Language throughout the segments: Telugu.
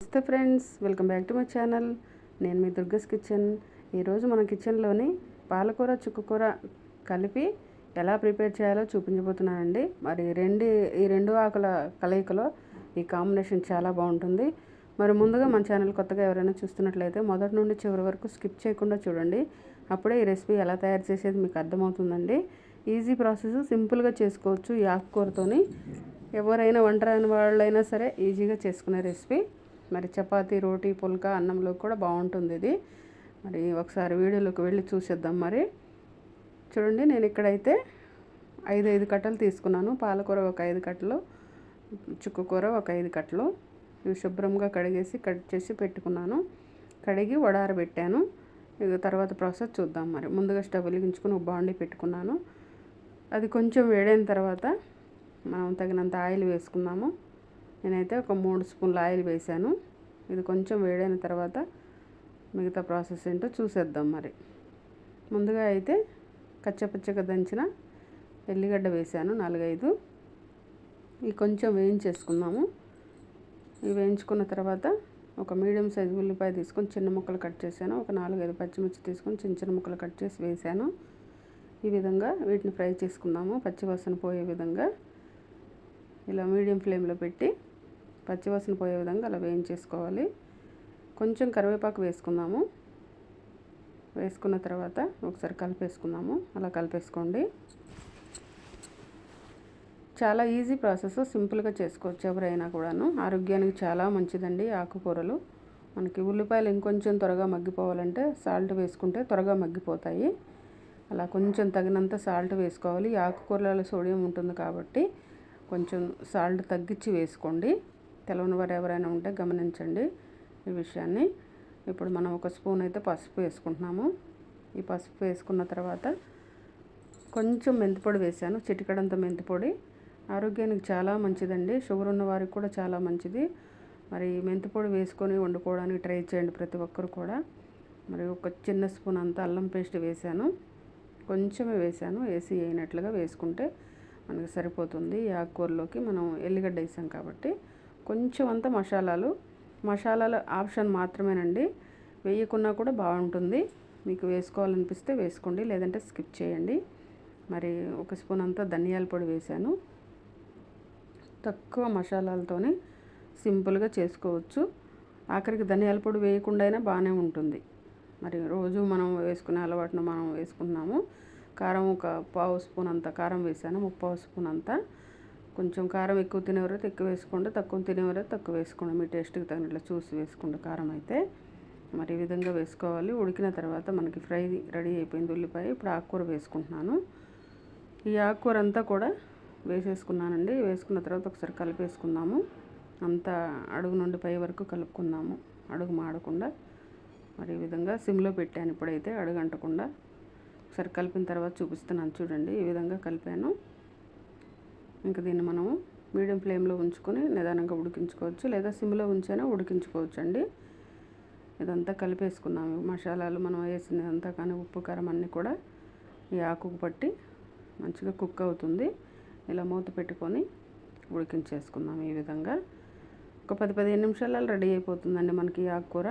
నమస్తే friends welcome back to my channel. నేను మీ దుర్గస్ కిచెన్. ఈరోజు మన కిచెన్లోని పాలకూర చుక్కకూర కలిపి ఎలా ప్రిపేర్ చేయాలో చూపించబోతున్నానండి. మరి రెండు ఈ రెండు ఆకుల కలయికలో ఈ కాంబినేషన్ చాలా బాగుంటుంది. మరి ముందుగా మన ఛానల్ కొత్తగా ఎవరైనా చూస్తున్నట్లయితే మొదటి నుండి చివరి వరకు స్కిప్ చేయకుండా చూడండి. అప్పుడే ఈ రెసిపీ ఎలా తయారు చేసేది మీకు అర్థమవుతుందండి. ఈజీ ప్రాసెస్ సింపుల్గా చేసుకోవచ్చు ఈ ఆకుకూరతోని. ఎవరైనా వంట రాని వాళ్ళైనా సరే ఈజీగా చేసుకునే రెసిపీ. మరి చపాతి రోటీ పుల్కా అన్నంలో కూడా బాగుంటుంది ఇది. మరి ఒకసారి వీడియోలోకి వెళ్ళి చూసేద్దాం మరి. చూడండి నేను ఇక్కడైతే ఐదు ఐదు కట్టలు తీసుకున్నాను. పాలకూర ఒక ఐదు కట్టలు చుక్కకూర ఒక ఐదు కట్టలు. ఇవి శుభ్రంగా కడిగేసి కట్ చేసి పెట్టుకున్నాను. కడిగి వడారబెట్టాను. ఇక తర్వాత ప్రాసెస్ చూద్దాం మరి. ముందుగా స్టవ్ వెలిగించుకుని ఒక బాండి పెట్టుకున్నాను. అది కొంచెం వేడైన తర్వాత మనం తగినంత ఆయిల్ వేసుకున్నాము నేనైతే ఒక మూడు స్పూన్ల ఆయిల్ వేసాను. ఇది కొంచెం వేడైన తర్వాత మిగతా ప్రాసెస్ ఏంటో చూసేద్దాం మరి. ముందుగా అయితే కచ్చపచ్చగా దంచిన ఎల్లిగడ్డ వేసాను నాలుగైదు. ఇవి కొంచెం వేయించేసుకుందాము. ఇవి వేయించుకున్న తర్వాత ఒక మీడియం సైజు ఉల్లిపాయ తీసుకొని చిన్న ముక్కలు కట్ చేశాను. ఒక నాలుగైదు పచ్చిమిర్చి తీసుకొని చిన్న చిన్న ముక్కలు కట్ చేసి వేసాను. ఈ విధంగా వీటిని ఫ్రై చేసుకుందాము పచ్చివాసన పోయే విధంగా. ఇలా మీడియం ఫ్లేమ్లో పెట్టి పచ్చివాసన పోయే విధంగా అలా వేయించేసుకోవాలి. కొంచెం కరివేపాకు వేసుకుందాము. వేసుకున్న తర్వాత ఒకసారి కలిపేసుకుందాము. అలా కలిపేసుకోండి. చాలా ఈజీ ప్రాసెస్. సింపుల్గా చేసుకోవచ్చు ఎవరైనా కూడాను. ఆరోగ్యానికి చాలా మంచిదండి ఆకుకూరలు. మనకి ఉల్లిపాయలు ఇంకొంచెం త్వరగా మగ్గిపోవాలంటే సాల్ట్ వేసుకుంటే త్వరగా మగ్గిపోతాయి. అలా కొంచెం తగినంత సాల్ట్ వేసుకోవాలి. ఆకుకూరలలో సోడియం ఉంటుంది కాబట్టి కొంచెం సాల్ట్ తగ్గించి వేసుకోండి. తెలవని వారు ఎవరైనా ఉంటే గమనించండి ఈ విషయాన్ని. ఇప్పుడు మనం ఒక స్పూన్ అయితే పసుపు వేసుకుంటున్నాము. ఈ పసుపు వేసుకున్న తర్వాత కొంచెం మెంతిపొడి వేసాను. చిటికడంత మెంతిపొడి. ఆరోగ్యానికి చాలా మంచిదండి. షుగర్ ఉన్న వారికి కూడా చాలా మంచిది. మరి మెంతిపొడి వేసుకొని వండుకోవడానికి ట్రై చేయండి ప్రతి ఒక్కరు కూడా. మరి ఒక చిన్న స్పూన్ అంతా అల్లం పేస్ట్ వేసాను. కొంచెమే వేసాను. వేసి అయినట్లుగా వేసుకుంటే మనకి సరిపోతుంది. ఈ ఆకుకూరలోకి మనం ఎల్లిగడ్డ వేసాం కాబట్టి కొంచెం అంత మసాలాలు. మసాలాలు ఆప్షన్ మాత్రమేనండి. వేయకున్నా కూడా బాగుంటుంది. మీకు వేసుకోవాలనిపిస్తే వేసుకోండి లేదంటే స్కిప్ చేయండి. మరి ఒక స్పూన్ అంతా ధనియాల పొడి వేసాను తక్కువ మసాలాలతోనే సింపుల్గా చేసుకోవచ్చు. ఆఖరికి ధనియాల పొడి వేయకుండా అయినా బాగానే ఉంటుంది. మరి రోజు మనం వేసుకునే అలవాటును మనం వేసుకున్నాము కారం ఒక పావు స్పూన్ అంత కారం వేసాను ముప్పావు స్పూన్ అంతా. కొంచెం కారం ఎక్కువ తినేవారైతే ఎక్కువ వేసుకోండి తక్కువ తినేవారైతే తక్కువ వేసుకోండి. మీ టేస్ట్కి తగినట్లు చూసి వేసుకోండి కారం అయితే. మరి ఈ విధంగా వేసుకోవాలి. ఉడికిన తర్వాత మనకి ఫ్రై రెడీ అయిపోయింది ఉల్లిపాయ. ఇప్పుడు ఆకుకూర వేసుకుంటున్నాను. ఈ ఆకుకూర అంతా కూడా వేసేసుకున్నానండి. వేసుకున్న తర్వాత ఒకసారి కలిపేసుకుందాము. అంతా అడుగు నుండి పై వరకు కలుపుకుందాము. అడుగు మాడకుండా. మరి ఈ విధంగా సిమ్లో పెట్టాను ఇప్పుడైతే అడుగంటకుండా. ఒకసారి కలిపిన తర్వాత చూపిస్తున్నాను చూడండి. ఈ విధంగా కలిపాను. ఇంకా దీన్ని మనము మీడియం ఫ్లేమ్లో ఉంచుకొని నిదానంగా ఉడికించుకోవచ్చు లేదా సిమ్లో ఉంచైనా ఉడికించుకోవచ్చు అండి ఇదంతా కలిపేసుకున్నాము. మసాలాలు మనం వేసినదంతా కానీ ఉప్పు కారం అన్నీ కూడా ఈ ఆకుకు పట్టి మంచిగా కుక్ అవుతుంది. ఇలా మూత పెట్టుకొని ఉడికించేసుకుందాం ఈ విధంగా. ఒక పది పదిహేను నిమిషాలలో రెడీ అయిపోతుందండి మనకి ఆకుకూర.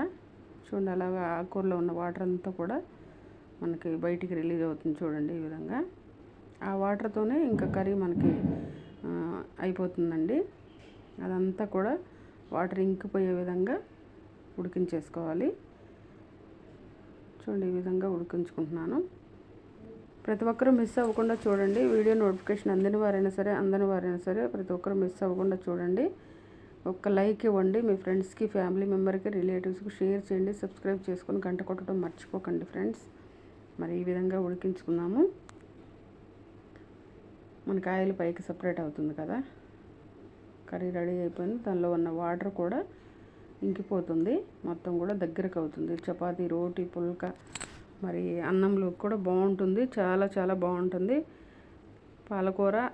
చూడండి అలాగా ఆకుకూరలో ఉన్న వాటర్ అంతా కూడా మనకి బయటికి రిలీజ్ అవుతుంది చూడండి ఈ విధంగా. ఆ వాటర్తోనే ఇంకా కర్రీ మనకి అయిపోతుందండి. అదంతా కూడా వాటర్ ఇంకిపోయే విధంగా ఉడికించేసుకోవాలి. చూడండి ఈ విధంగా ఉడికించుకుంటున్నాను. ప్రతి ఒక్కరూ మిస్ అవ్వకుండా చూడండి. వీడియో నోటిఫికేషన్ అందని వారైనా సరే అందని వారైనా సరే ప్రతి ఒక్కరు మిస్ అవ్వకుండా చూడండి. ఒక్క లైక్ ఇవ్వండి. మీ ఫ్రెండ్స్కి ఫ్యామిలీ మెంబర్కి రిలేటివ్స్కి షేర్ చేయండి. సబ్స్క్రైబ్ చేసుకొని గంట కొట్టడం మర్చిపోకండి ఫ్రెండ్స్. మరి ఈ విధంగా ఉడికించుకున్నాము. మనకి ఆయిల్ పైకి సపరేట్ అవుతుంది కదా. కర్రీ రెడీ అయిపోయింది. దానిలో ఉన్న వాటర్ కూడా ఇంకిపోతుంది. మొత్తం కూడా దగ్గరకు అవుతుంది. చపాతీ రోటీ పుల్క మరి అన్నంలో కూడా బాగుంటుంది. చాలా చాలా బాగుంటుంది. పాలకూర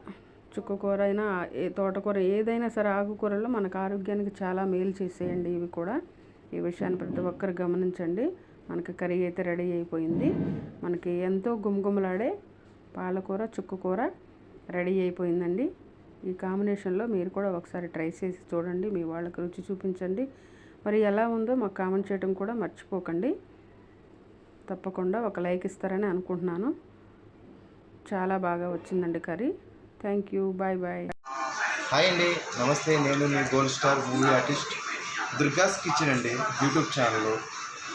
చుక్కకూర అయినా ఏ తోటకూర ఏదైనా సరే ఆకుకూరలో మనకు ఆరోగ్యానికి చాలా మేలు చేసేయండి ఇవి కూడా. ఈ విషయాన్ని ప్రతి ఒక్కరు గమనించండి. మనకి కర్రీ అయితే రెడీ అయిపోయింది. మనకి ఎంతో గుమగుమలాడే పాలకూర చుక్కకూర రెడీ అయిపోయిందండి. ఈ కాంబినేషన్లో మీరు కూడా ఒకసారి ట్రై చేసి చూడండి. మీ వాళ్ళకి రుచి చూపించండి. మరి ఎలా ఉందో మాకు కామెంట్ చేయడం కూడా మర్చిపోకండి. తప్పకుండా ఒక లైక్ ఇస్తారని అనుకుంటున్నాను. చాలా బాగా వచ్చిందండి curry. Thank you. Bye bye. Hi అండి. నమస్తే. నేను మీ gold star movie artist Durga's kitchen అండి. యూట్యూబ్ ఛానల్లో